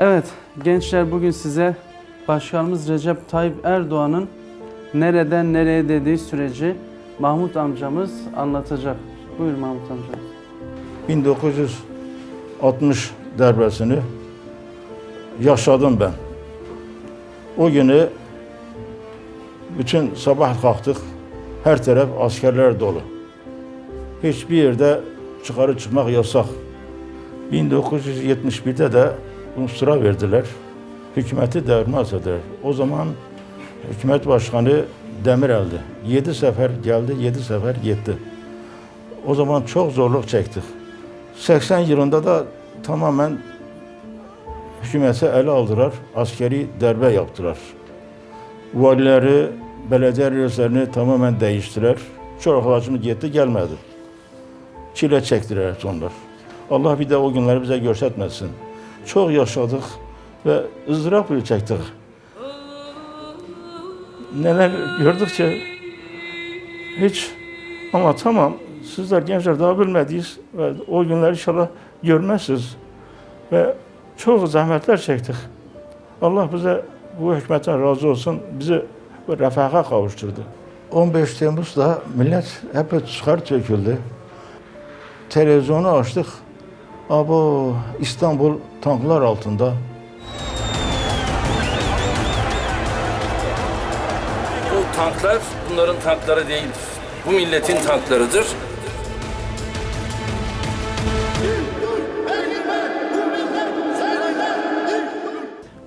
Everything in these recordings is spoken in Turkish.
Evet gençler bugün size Başkanımız Recep Tayyip Erdoğan'ın nereden nereye dediği süreci Mahmut amcamız anlatacak. Buyur Mahmut amcamız. 1960 darbesini yaşadım ben. O günü bütün sabah kalktık, her taraf askerler dolu. Hiçbir yerde çıkarı çıkmak yasak. 1971'de de unsura verdiler. Hükümeti devrmez eder. O zaman hükümet başkanı Demirel'di. Yedi sefer geldi, yedi sefer gitti. O zaman çok zorluk çektik. 80 yılında da tamamen hükümete ele aldılar. Askeri darbe yaptılar. Valileri, belediye reislerini tamamen değiştiler. Çok arkadaşımız gitti gelmedi. Çile çektiler onlar. Allah bir de o günleri bize görsetmesin. Çok yaşadık ve ızdırap bile. Neler gördükçe hiç ama tamam sizler gençler daha bilmediyiz ve o günler inşallah görmezsiniz. Ve çok zahmetler çektik. Allah bize bu hükmetten razı olsun. Bizi refaha kavuşturdu. 15 Temmuz'da millet hep çıkar döküldü. Televizyonu açtık. Abo İstanbul tanklar altında. Bu tanklar bunların tankları değildir. Bu milletin tanklarıdır.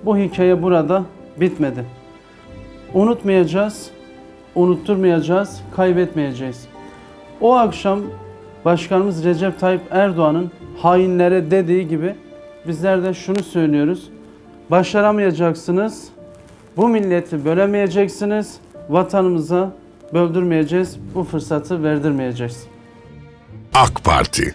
Bu hikaye burada bitmedi. Unutmayacağız, unutturmayacağız, kaybetmeyeceğiz. O akşam Başkanımız Recep Tayyip Erdoğan'ın hainlere dediği gibi bizler de şunu söylüyoruz. Başaramayacaksınız, bu milleti bölemeyeceksiniz, vatanımıza böldürmeyeceğiz, bu fırsatı verdirmeyeceğiz. AK Parti